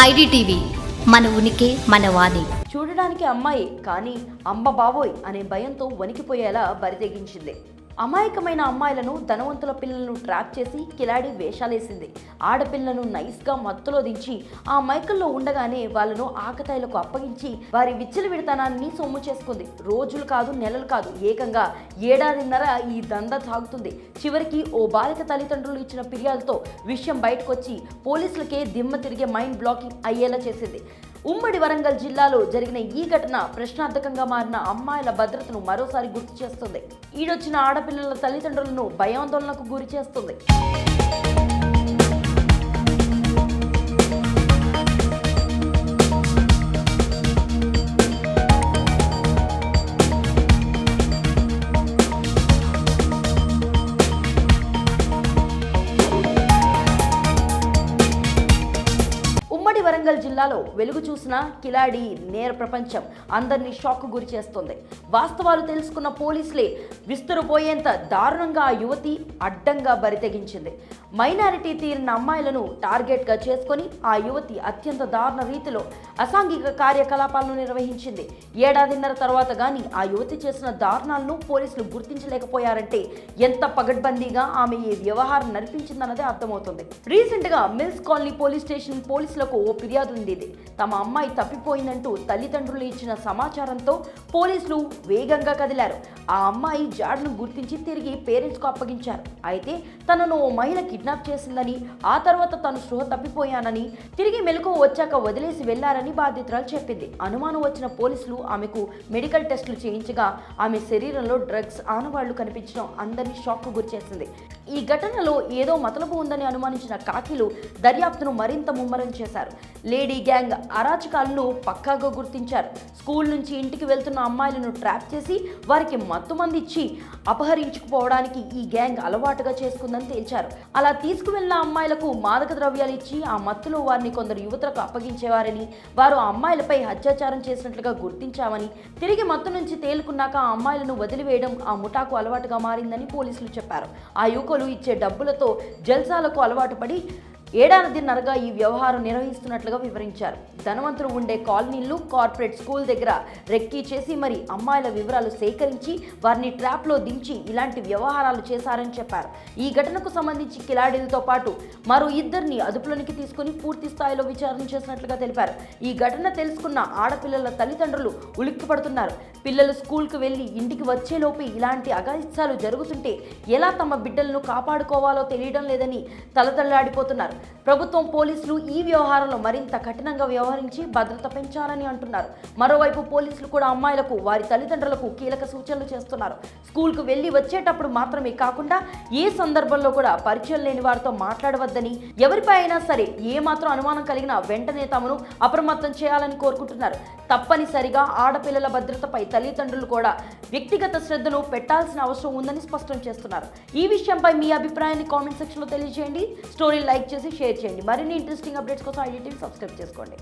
IDTV. మన ఉనికి మన వాణి. చూడడానికి అమ్మాయి కానీ అమ్మ బాబోయ్ అనే భయంతో వణికిపోయేలా బరితెగించింది. అమాయకమైన అమ్మాయిలను ధనవంతుల పిల్లలను ట్రాప్ చేసి కిలాడి వేషాలేసింది. ఆడపిల్లను నైస్గా మత్తులో దించి ఆ మైకల్లో ఉండగానే వాళ్ళను ఆకతాయిలకు అప్పగించి వారి విచ్చల విడతనాన్ని సొమ్ము చేసుకుంది. రోజులు కాదు నెలలు కాదు ఏకంగా ఏడాదిన్నర ఈ దంద సాగుతుంది చివరికి ఓ బాలిక తల్లిదండ్రులు ఇచ్చిన ఫిర్యాదుతో విషయం బయటకొచ్చి పోలీసులకే దిమ్మ తిరిగే మైండ్ బ్లాకింగ్ అయ్యేలా చేసింది. ఉమ్మడి వరంగల్ జిల్లాలో జరిగిన ఈ ఘటన ప్రశ్నార్థకంగా మారిన అమ్మాయిల భద్రతను మరోసారి గుర్తు చేస్తుంది. ఈడొచ్చిన ఆడపిల్లల తల్లిదండ్రులను భయాందోళనకు గురి చేస్తుంది. వరంగల్ జిల్లాలో వెలుగు చూసిన కిలాడి నేర ప్రపంచం అందరినీ షాక్ గురి చేస్తుంది. వాస్తవాలు తెలుసుకున్న పోలీసులే విస్తురుపోయేంత దారుణంగా ఆ యువతి అడ్డంగా బరితెగించింది. మైనారిటీ తీరిన అమ్మాయిలను టార్గెట్గా చేసుకొని ఆ యువతి అత్యంత దారుణ రీతిలో అసాంఘిక కార్యకలాపాలను నిర్వహించింది. ఏడాదిన్నర తర్వాత గాని ఆ యువతి చేసిన దారుణాలను పోలీసులు గుర్తించలేకపోయారంటే ఎంత పగడ్బందీగా ఆమె ఈ వ్యవహారం నడిపించిందన్నదే అర్థమవుతుంది. రీసెంట్గా మిల్స్ కాలనీ పోలీస్ స్టేషన్ పోలీసులకు ఓ ఫిర్యాదు ఉండేది తమ అమ్మాయి తప్పిపోయిందంటూ తల్లిదండ్రులు ఇచ్చిన సమాచారంతో పోలీసులు వేగంగా కదిలారు. ఆ అమ్మాయి జాడ్ను గుర్తించి తిరిగి పేరెంట్స్కు అప్పగించారు. అయితే తనను ఓ మహిళ కిడ్నాప్ చేసిందని ఆ తర్వాత తను స్పృహ తప్పిపోయానని తిరిగి మెలకు వచ్చాక వదిలేసి వెళ్ళారని బాధితురాలు చెప్పింది. అనుమానం వచ్చిన పోలీసులు ఆమెకు మెడికల్ టెస్టులు చేయించగా ఆమె శరీరంలో డ్రగ్స్ ఆనవాళ్ళు కనిపించడం అందరినీ షాక్ గురిచేసింది. ఈ ఘటనలో ఏదో మతలబు ఉందని అనుమానించిన కాకిలు దర్యాప్తును మరింత ముమ్మరం చేశారు. లేడీ గ్యాంగ్ అరాచకాలను పక్కాగా గుర్తించారు. స్కూల్ నుంచి ఇంటికి వెళ్తున్న అమ్మాయిలను ట్రాప్ చేసి వారికి మత్తు మంది ఇచ్చి అపహరించుకుపోవడానికి ఈ గ్యాంగ్ అలవాటుగా చేసుకుందని తేల్చారు. అలా తీసుకువెళ్ళిన అమ్మాయిలకు మాదక ద్రవ్యాలు ఇచ్చి ఆ మత్తులో వారిని కొందరు యువతలకు అప్పగించేవారని వారు ఆ అమ్మాయిలపై అత్యాచారం చేసినట్లుగా గుర్తించామని తిరిగి మత్తు నుంచి తేలుకున్నాక ఆ అమ్మాయిలను వదిలివేయడం ఆ ముఠాకు అలవాటుగా మారిందని పోలీసులు చెప్పారు. ఆ యువకులు ఇచ్చే డబ్బులతో జల్సాలకు అలవాటు పడి ఏడాదిన్నరగా ఈ వ్యవహారం నిర్వహిస్తున్నట్లుగా వివరించారు. ధనవంతులు ఉండే కాలనీలు కార్పొరేట్ స్కూల్ దగ్గర రెక్కీ చేసి మరి అమ్మాయిల వివరాలు సేకరించి వారిని ట్రాప్లో దించి ఇలాంటి వ్యవహారాలు చేశారని చెప్పారు. ఈ ఘటనకు సంబంధించి కిలాడీలతో పాటు మరో ఇద్దరిని అదుపులోనికి తీసుకుని పూర్తి స్థాయిలో విచారణ చేసినట్లుగా తెలిపారు. ఈ ఘటన తెలుసుకున్న ఆడపిల్లల తల్లిదండ్రులు ఉలిక్కిపడుతున్నారు. పిల్లలు స్కూల్కి వెళ్ళి ఇంటికి వచ్చేలోపు ఇలాంటి అగాయిత్యాలు జరుగుతుంటే ఎలా తమ బిడ్డలను కాపాడుకోవాలో తెలియడం లేదని తలతల్లాడిపోతున్నారు. ప్రభుత్వం పోలీసులు ఈ వ్యవహారంలో మరింత కఠినంగా వ్యవహరించి భద్రత పెంచాలని అంటున్నారు. మరోవైపు పోలీసులు కూడా అమ్మాయిలకు వారి తల్లిదండ్రులకు కీలక సూచనలు చేస్తున్నారు. స్కూల్కు వెళ్ళి వచ్చేటప్పుడు మాత్రమే కాకుండా ఏ సందర్భంలో కూడా పరిచయం లేని వారితో మాట్లాడవద్దని ఎవరిపై అయినా సరే ఏ మాత్రం అనుమానం కలిగినా వెంటనే తమను అప్రమత్తం చేయాలని కోరుకుంటున్నారు. తప్పనిసరిగా ఆడపిల్లల భద్రతపై తల్లిదండ్రులు కూడా వ్యక్తిగత శ్రద్ధను పెట్టాల్సిన అవసరం ఉందని స్పష్టం చేస్తున్నారు. ఈ విషయంపై మీ అభిప్రాయాన్ని కామెంట్ సెక్షన్లో తెలియజేయండి. స్టోరీ లైక్ చేసి షేర్ చేయండి. మరిన్ని ఇంట్రెస్టింగ్ అప్డేట్స్ కోసం ఐడి టీవీ సబ్స్క్రైబ్ చేసుకోండి.